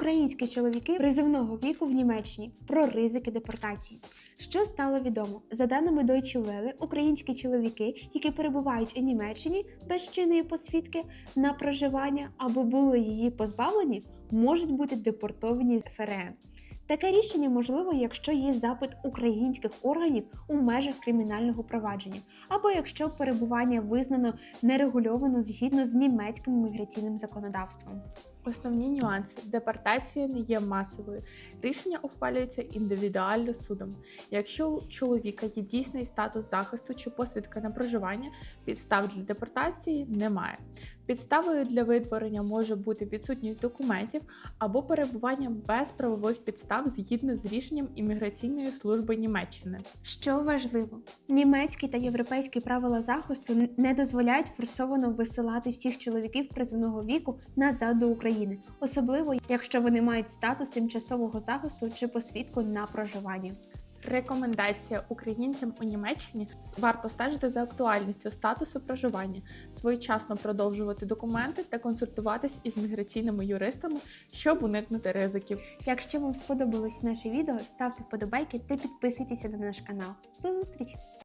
Українські чоловіки призивного віку в Німеччині про ризики депортації. Що стало відомо? За даними Deutsche Welle, українські чоловіки, які перебувають у Німеччині без чинної посвідки на проживання або були її позбавлені, можуть бути депортовані з ФРН. Таке рішення можливо, якщо є запит українських органів у межах кримінального провадження, або якщо перебування визнано нерегульовано згідно з німецьким міграційним законодавством. Основні нюанси: депортація не є масовою. Рішення ухвалюється індивідуально судом. Якщо у чоловіка є дійсний статус захисту чи посвідка на проживання, підстав для депортації немає. Підставою для витворення може бути відсутність документів або перебування без правових підстав згідно з рішенням імміграційної служби Німеччини. Що важливо, німецькі та європейські правила захисту не дозволяють форсовано висилати всіх чоловіків призовного віку назад до України, особливо якщо вони мають статус тимчасового захисту чи посвідку на проживання. Рекомендація українцям у Німеччині варто стежити за актуальністю статусу проживання, своєчасно продовжувати документи та консультуватись із міграційними юристами, щоб уникнути ризиків. Якщо вам сподобалось наше відео, ставте вподобайки та підписуйтеся на наш канал. До зустрічі!